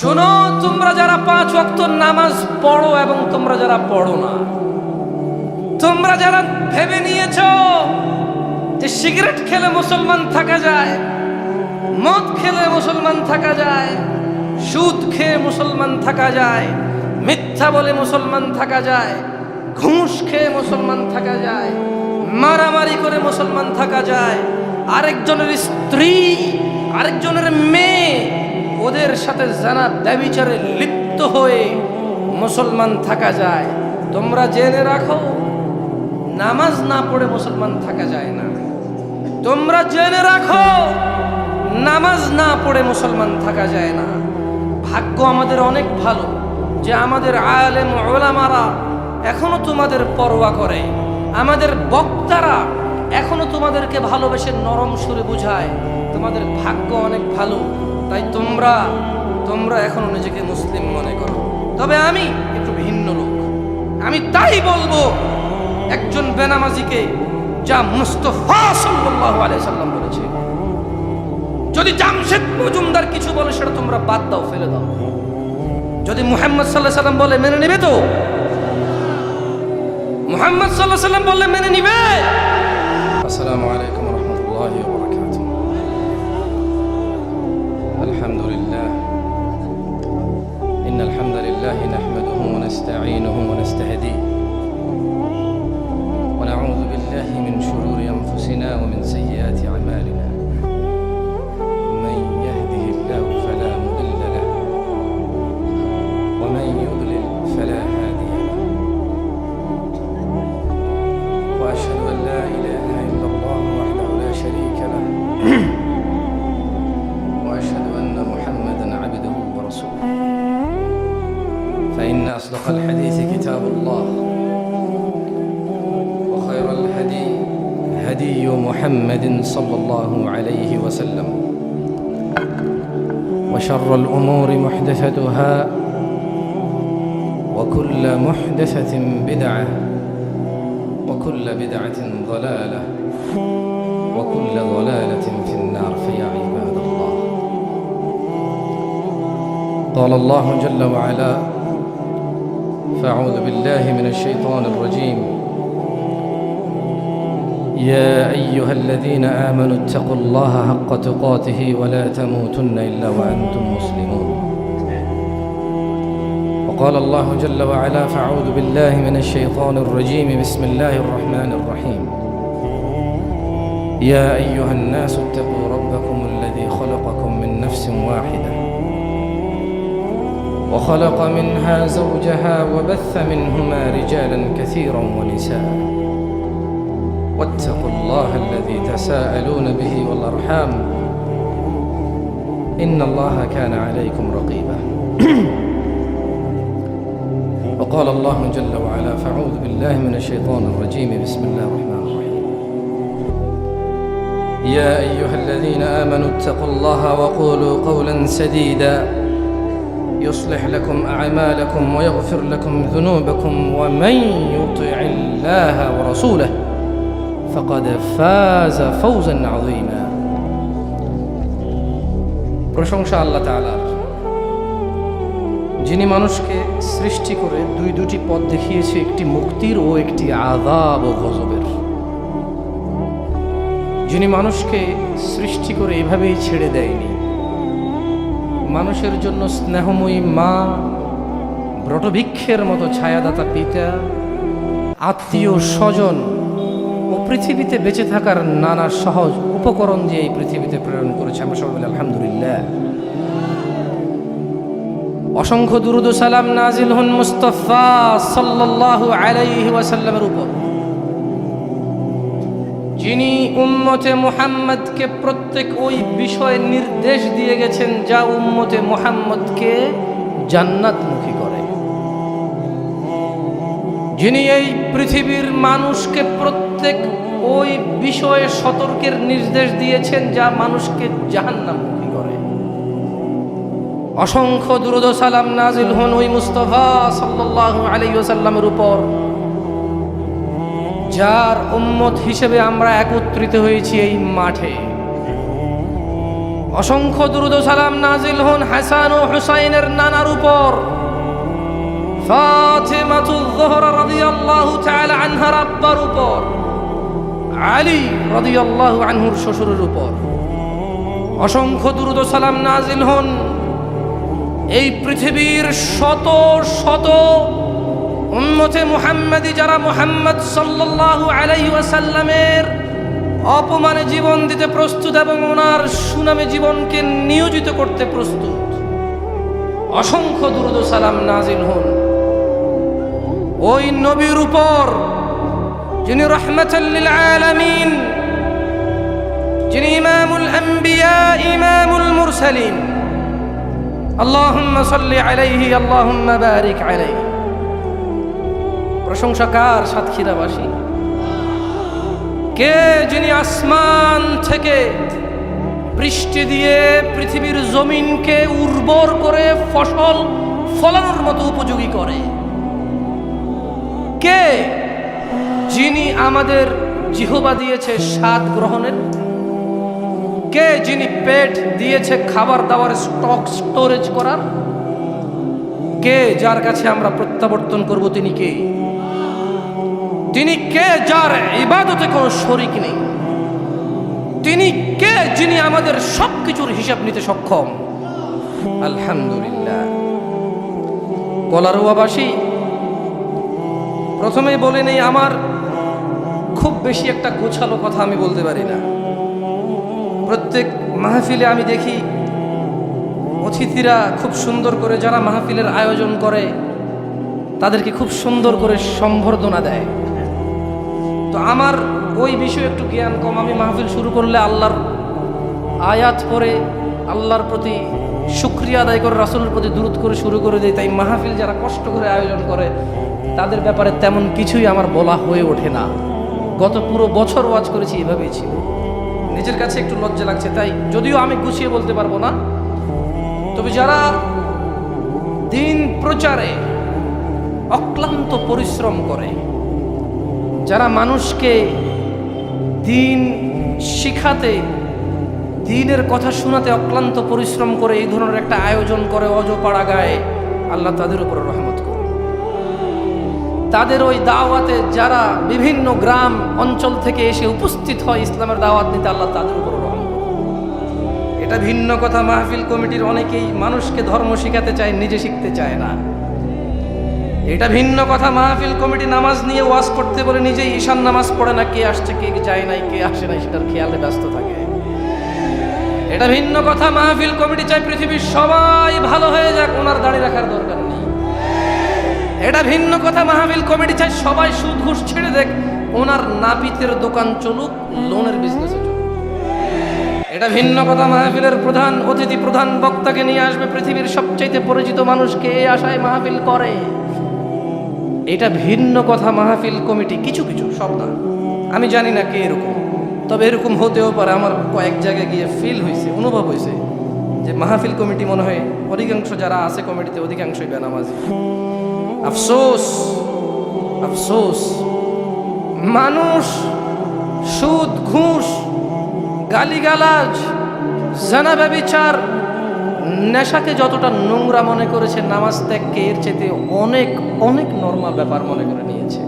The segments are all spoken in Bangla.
শোনো, তোমরা যারা পাঁচ ওয়াক্ত নামাজ পড়ো এবং তোমরা যারা পড়ো না, তোমরা যারা ভেবে নিয়েছ যে সিগারেট খেলে মুসলমান থাকা যায়, মদ খেলে মুসলমান থাকা যায়, সুদ খেয়ে মুসলমান থাকা যায়, মিথ্যা বলে মুসলমান থাকা যায়, ঘুষ খেয়ে মুসলমান থাকা যায়, মারামারি করে মুসলমান থাকা যায়, আরেকজনের স্ত্রী সাথে জানা ব্যবিচারে লিপ্ত হয়ে মুসলমান থাকা যায়। তোমরা জেনে রাখো, নামাজ না পড়ে মুসলমান থাকা যায় না। তোমরা জেনে রাখো, নামাজ না পড়ে মুসলমান থাকা যায় না। ভাগ্য আমাদের অনেক ভালো যে আমাদের আলেম ওলামারা এখনও তোমাদের পরোয়া করে। আমাদের বক্তারা এখনও তোমাদেরকে ভালোবেসে নরম সুরে বুঝায়। তোমাদের ভাগ্য অনেক ভালো। তাই তোমরা তোমরা এখনও নিজেকে মুসলিম মনে করো। তবে আমি একটু ভিন্ন লোক। আমি তাই বলব, একজন বেনামাজিকে যা মুস্তফা সাল্লাল্লাহু আলাইহি সাল্লাম বলেছে। যদি জামশেদ মজুমদার কিছু বলে, সেটা তোমরা বাদ দাও, ফেলে দাও। যদি মুহাম্মদ সাল্লাহ সাল্লাম বলে, মেনে নিবে তো? মুহাম্মদ সাল্লাহ সাল্লাম বললে, মেনে নিবে? محمد صلى الله عليه وسلم. وشر الأمور محدثتها وكل محدثة بدعة وكل بدعة ضلالة وكل ضلالة في النار فيا عباد الله. قال الله جل وعلا فأعوذ بالله من الشيطان الرجيم. يا أيها الذين آمنوا اتقوا الله حق تقاته ولا تموتن إلا وأنتم مسلمون. وقال الله جل وعلا فأعوذ بالله من الشيطان الرجيم. بسم الله الرحمن الرحيم. يا أيها الناس اتقوا ربكم الذي خلقكم من نفس واحدة وخلق منها زوجها وبث منهما رجالا كثيرا ونساء. واتقوا الله الذي تساءلون به والأرحام. إن الله كان عليكم رقيبا. وقال الله جل وعلا فأعوذ بالله من الشيطان الرجيم. بسم الله الرحمن الرحيم. يا أيها الذين آمنوا اتقوا الله وقولوا قولا سديدا. يصلح لكم أعمالكم ويغفر لكم ذنوبكم ومن يطع الله ورسوله. ফকদ ফাজা ফৌজান আযীমা প্রশংসা আল্লাহ তাআলার। যিনি মানুষকে সৃষ্টি করে দুই দুটি পদ দেখিয়েছে, একটি মুক্তির ও একটি আদাব ও গজবের। যিনি মানুষকে সৃষ্টি করে এভাবেই ছেড়ে দেয়নি। মানুষের জন্য স্নেহময়ী মা ব্রটভিক্ষের মতো ছায়াদাতা পিতা, আত্মীয় স্বজন ও পৃথিবীতে বেঁচে থাকার নানা সহজ উপকরণ দিয়ে এই পৃথিবীতে প্রেরণ করেছে আমরা সবাই আলহামদুলিল্লাহ। অসংখ্য দুরুদ সালাম নাজিল হন মুস্তফা সাল্লাল্লাহু আলাইহি ওয়াসাল্লামের উপর। যিনি উম্মতে মুহাম্মদকে প্রত্যেক ওই বিষয়ে নির্দেশ দিয়ে গেছেন যা উম্মতে মুহাম্মদকে জান্নাতমুখী করে। যিনি এই পৃথিবীর মানুষকে প্রত্যেক ওই বিষয়ে সতর্কের নির্দেশ দিয়েছেন যা মানুষকে জাহান্নামমুখী করে। অসংখ্য দুরুদ সালাম নাজিল হন ওই মুস্তফা সাল্লাল্লাহু আলাইহি ওয়াসাল্লামের উপর, যার উম্মত হিসেবে আমরা একত্রিত হয়েছি এই মাঠে। অসংখ্য দুরুদ সালাম নাজিল হন হাসান ও হুসাইনের নানার উপর, ফাতিমাতুল জোহরা রাদিয়াল্লাহু তাআলা আনহার আব্বার উপর। আলী রাদিয়াল্লাহু আনহুর শ্বশুরের উপর। অসংখ্য দুরুদ সালাম নাজিল হন। এই পৃথিবীর শত শত উম্মতে মুহাম্মাদি যারা মুহাম্মদ সাল্লাল্লাহু আলাইহি ওয়াসাল্লামের অপমানে জীবন দিতে প্রস্তুত এবং ওনার সুনামে জীবনকে নিয়োজিত করতে প্রস্তুত। অসংখ্য দুরুদ সালাম নাজিল হন। ওই নবীর উপর যিনি রহমতুল্লিল আলামিন যিনি ইমামুল আম্বিয়া, ইমামুল মুরসালিন। আল্লাহুম্মা সাল্লি আলাইহি, আল্লাহুম্মা বারিক আলাইহি। প্রশংসা কার সাতক্ষীরাবাসী? কে যিনি আসমান থেকে বৃষ্টি দিয়ে পৃথিবীর জমিনকে উর্বর করে ফসল ফলানোর মতো উপযোগী করে? কে যিনি আমাদের জিহবা দিয়েছে স্বাদ গ্রহণের? কে যিনি পেট দিয়েছে খাবার দাবার স্টক স্টোরেজ করার? কে যার কাছে আমরা প্রত্যাবর্তন করব তিনি কে? তিনি কে যার ইবাদতে কোনো শরিক নেই? তিনি কে যিনি আমাদের সব কিছুর হিসাব নিতে সক্ষম? আলহামদুলিল্লাহ। কলারোয়াবাসী প্রথমেই বলে নেই, আমার বেশি একটা গোছালো কথা আমি বলতে পারি না। প্রত্যেক মাহফিলে আমি দেখি অতিথিরা খুব সুন্দর করে যারা মাহফিলের আয়োজন করে, তাদেরকে খুব সুন্দর করে সম্বর্ধনা দেয়। তো আমার ওই বিষয়ে একটু জ্ঞান কম। আমি মাহফিল শুরু করলে আল্লাহর আয়াত পরে আল্লাহর প্রতি শুক্রিয়া আদায় করে, রাসুলের প্রতি দূরত করে শুরু করে দেয় তাই মাহফিল যারা কষ্ট করে আয়োজন করে, তাদের ব্যাপারে তেমন কিছুই আমার বলা হয়ে ওঠে না। গত পুরো বছর ওয়াজ করেছি, এভাবেই ছিল। নিজের কাছে একটু লজ্জা লাগছে, তাই যদিও আমি গুছিয়ে বলতে পারব না, তবে যারা দিন প্রচারে অক্লান্ত পরিশ্রম করে, যারা মানুষকে দিন শিখাতে, দিনের কথা শোনাতে অক্লান্ত পরিশ্রম করে এই ধরনের একটা আয়োজন করে অজপাড়া গায়ে, আল্লাহ তাদের উপর রহমত করে তাদের ওই দাওয়াতে যারা বিভিন্ন গ্রাম অঞ্চল থেকে এসে উপস্থিত হয় ইসলামের দাওয়াত নিতে আল্লাহ তাদের উপর রহমত করে। এটা ভিন্ন কথা, মাহফিল কমিটির অনেকেই মানুষকে ধর্ম শিখাতে চায়, নিজে শিখতে চায় না। এটা ভিন্ন কথা, মাহফিল কমিটি নামাজ নিয়ে ওয়াজ করতে বলে নিজেই ঈশান নামাজ পড়ে না, কে আসছে, কে যায় নাই, কে আসে নাই, সেটার খেয়ালে ব্যস্ত থাকে। এটা ভিন্ন কথা, মাহফিল কমিটি চাই পৃথিবীর সবাই ভালো হয়ে যাক, ওনার দাঁড়িয়ে রাখার দরকার এটা ভিন্ন কথা মাহফিল কমিটি চাই সবাই সুদ ঘুষ ছেড়ে দেখ, ওনার নাপিতের দোকান চলুক, লোনের বিজনেসে এটা ভিন্ন কথা মাহফিলের প্রধান অতিথি, প্রধান বক্তাকে নিয়ে আসবে পৃথিবীর সবচাইতে পরিচিত মানুষকে এই আশায় মাহফিল করে। এটা ভিন্ন কথা মাহফিল কমিটি, কিছু কিছু, সব না। আমি জানি না কে এরকম, তবে এরকম হতেও পারে, আমার কয়েক জায়গায় গিয়ে ফিল হয়েছে অনুভব হয়েছে যে মাহফিল কমিটি মনে হয় অধিকাংশ যারা আছে কমিটিতে অধিকাংশই বেনামাজি। আফসোস আফসোস। মানুষ, সুদ, ঘুষ, গালিগালাজ, জানা ব্যবিচার, নেশাকে যতটা নোংরা মনে করেছে, নামাজ ত্যাগকে এর চেতে অনেক অনেক নর্মাল ব্যাপার মনে করে নিয়েছে।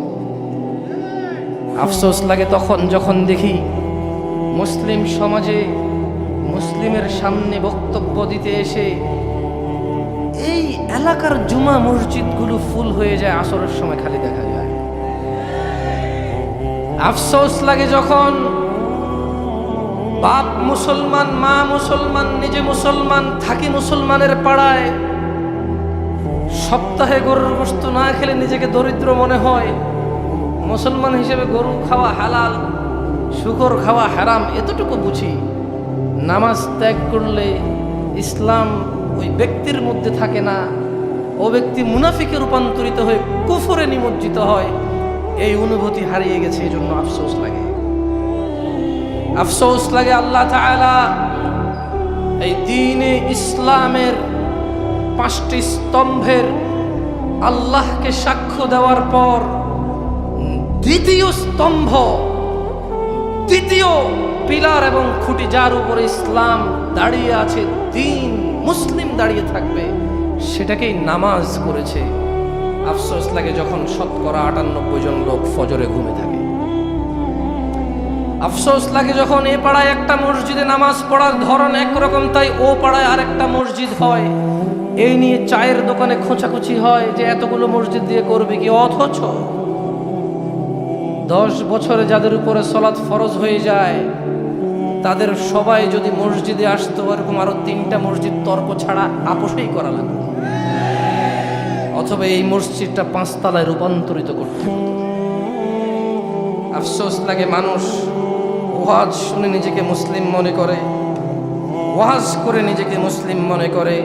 আফসোস লাগে তখন যখন দেখি মুসলিম সমাজে মুসলিমের সামনে বক্তব্য দিতে এসে এলাকার জুমা মসজিদগুলো ফুল হয়ে যায়, আসরের সময় খালি দেখা যায়। আফসোস লাগে যখন বাপ মুসলমান, মা মুসলমান, নিজে মুসলমান, থাকি মুসলমানের পাড়ায় সপ্তাহে গরুর গোস্ত না খেলে নিজেকে দরিদ্র মনে হয়। মুসলমান হিসেবে গরু খাওয়া হালাল, শুকর খাওয়া হারাম, এতটুকু বুঝি নামাজ ত্যাগ করলে ইসলাম ওই ব্যক্তির মধ্যে থাকে না। ও ব্যক্তি মুনাফিকে রূপান্তরিত হয়ে কুফরে নিমজ্জিত হয়, এই অনুভূতি হারিয়ে গেছে এই জন্য আফসোস লাগে। আফসোস লাগে আল্লাহ এই দিনে ইসলামের পাঁচটি স্তম্ভের আল্লাহকে সাক্ষ্য দেওয়ার পর দ্বিতীয় স্তম্ভ, দ্বিতীয় পিলার এবং খুঁটি, যার উপরে ইসলাম দাঁড়িয়ে আছে, দিন মুসলিম দাঁড়িয়ে থাকবে। সেটাকেই নামাজ করেছে। আফসোস লাগে যখন শতকরা আটানব্বই জন লোক ফজরে ঘুমে থাকে। আফসোস লাগে যখন এ পাড়ায় একটা মসজিদে নামাজ পড়ার ধরন একরকম, তাই ও পাড়ায় আরেকটা মসজিদ হয়। এই নিয়ে চায়ের দোকানে খোঁচাখুচি হয় যে এতগুলো মসজিদ দিয়ে করবে কি? অথচ দশ বছরে যাদের উপরে সলাৎ ফরজ হয়ে যায়, তাদের সবাই যদি মসজিদে আসতো, এরকম আরও তিনটা মসজিদ তর্ক ছাড়া আপোষেই করা লাগতো। অথবা এই মসজিদটা পাঁচতলায় রূপান্তরিত করতে। আফসোস লাগে মানুষ ওয়াজ শুনে নিজেকে মুসলিম মনে করে, ওয়াজ করে নিজেকে মুসলিম মনে করে,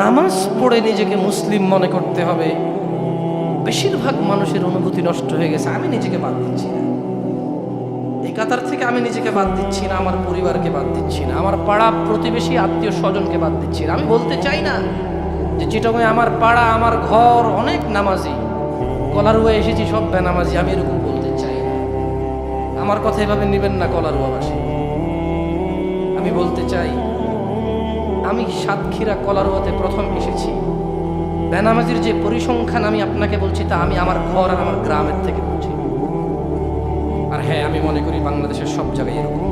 নামাজ পড়ে নিজেকে মুসলিম মনে করতে হবে। বেশিরভাগ মানুষের অনুভূতি নষ্ট হয়ে গেছে, আমি নিজেকে বাদ দিচ্ছি না। এই কাতার থেকে আমি নিজেকে বাদ দিচ্ছি না, আমার পরিবারকে বাদ দিচ্ছি না, আমার পাড়া প্রতিবেশী, আত্মীয় স্বজনকে বাদ দিচ্ছি না। আমি বলতে চাই না যে চিটংয়ে আমার পাড়া, আমার ঘর, অনেক নামাজি। কলারুয়া এসেছি, সব বেনামাজি, আমি এরকম বলতে চাই না। আমার কথা এভাবে নেবেন না কলারুয়াবাসী। আমি বলতে চাই, আমি সাতক্ষীরা কলারুয়াতে প্রথম এসেছি। বেনামাজির যে পরিসংখ্যান আমি আপনাকে বলছি, তা আমি আমার ঘর আর আমার গ্রামের থেকে বলছি। আর হ্যাঁ আমি মনে করি বাংলাদেশের সব জায়গায় এরকম।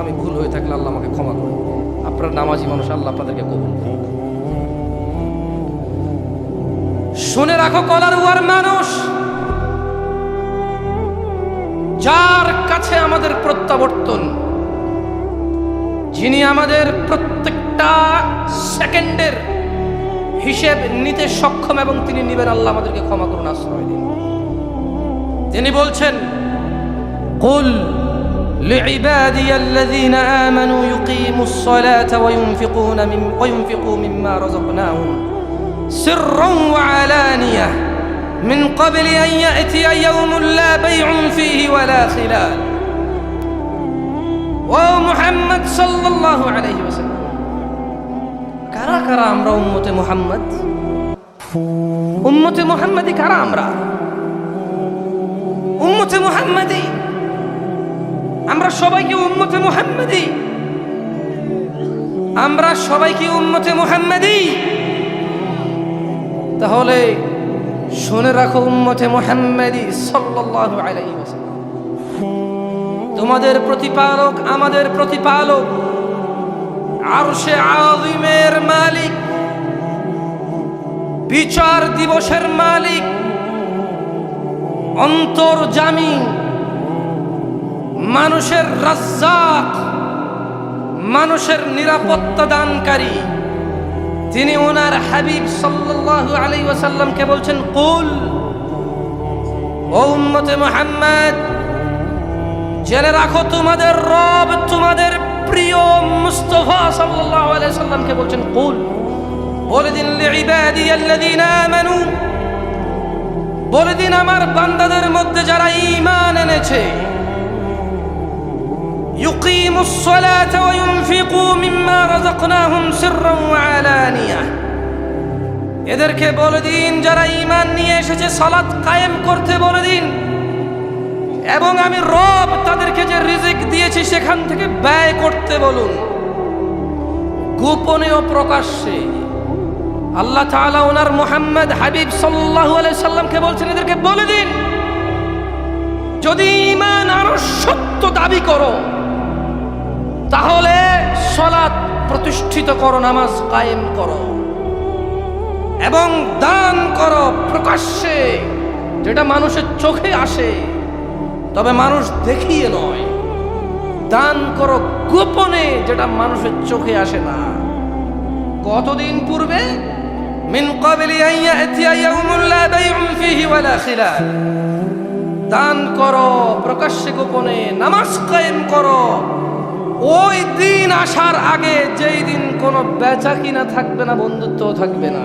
আমি ভুল হয়ে থাকলে আল্লাহ আমাকে ক্ষমা করুন। আপনার নামাজি মানুষ আল্লাহ আপনাদেরকে কবুল করুন শুনে রাখো কলারুয়ার মানুষ যার কাছে আমাদের প্রত্যাবর্তন যিনি আমাদের প্রত্যেকটা সেকেন্ডের হিসেব নিতে সক্ষম এবং তিনি নিবেন আল্লাহ আমাদেরকে ক্ষমা করুন আশ্রয় দিন তিনি বলছেন قل لعبادي الذين آمنوا يقيموا الصلاة وينفقون من وينفقوا مما رزقناهم سرا وعلانية من قبل أن يأتي يوم لا بيع فيه ولا خلال ومحمد صلى الله عليه وسلم কারা কারা আমরা উম্মতে মোহাম্মদ উম্মতে মোহাম্মদী কারা আমরা উম্মতে মোহাম্মদী আমরা সবাই কি উম্মতে মোহাম্মদী আমরা সবাই কি উম্মতে মোহাম্মদী তাহলে শুনে রাখো উম্মতে মোহাম্মদী আলাইহি ওয়াসাল্লাম। তোমাদের প্রতিপালক আমাদের প্রতিপালক। আরশে আযিমের মালিক। বিচার দিবসের মালিক। অন্তর্জামী মানুষের রাজ্জাক। মানুষের নিরাপত্তা দানকারী। তিনি ওনার হাবিব সাল্লাল্লাহু আলাইহি ওয়াসাল্লামকে বলছেন, কুল, ও উম্মতে মুহাম্মদ, জেনে রাখো তোমাদের রব, তোমাদের প্রিয় মুস্তফা সাল্লাল্লাহু আলাইহি সাল্লামকে বলছেন, কুল, বলে দিন, লিইবাদি আল্লাযীনা আমানু বলে দিন, আমার বান্দাদের মধ্যে যারা ঈমান এনেছে يقيموا الصلاة وينفقوا مما رزقناهم سرا وعلانية এদেরকে বলে দিন যারা ঈমান নিয়ে এসেছে সালাত কায়েম করতে বলে দিন এবং আমি রব তাদেরকে যে রিজিক দিয়েছি সেখান থেকে ব্যয় করতে বলুন গোপনে ও প্রকাশ্যে আল্লাহ তাআলা ওনার মোহাম্মদ হাবিব সাল্লাল্লাহু আলাইহি সাল্লামকে বলছেন এদেরকে বলে দিন যদি ঈমান আরো সত্য দাবি করো তাহলে সলাৎ প্রতিষ্ঠিত করো, নামাজ কায়েম করো। এবং দান করো প্রকাশ্যে, যেটা মানুষের চোখে আসে, তবে মানুষ দেখিয়ে নয়। দান করো গোপনে, যেটা মানুষের চোখে আসে না। কতদিন পূর্বে? দান করো প্রকাশ্যে গোপনে, নামাজ কায়েম করো। ওই দিন আসার আগে যেই দিন কোনো বেচা কিনা থাকবে না বন্ধুত্ব থাকবে না।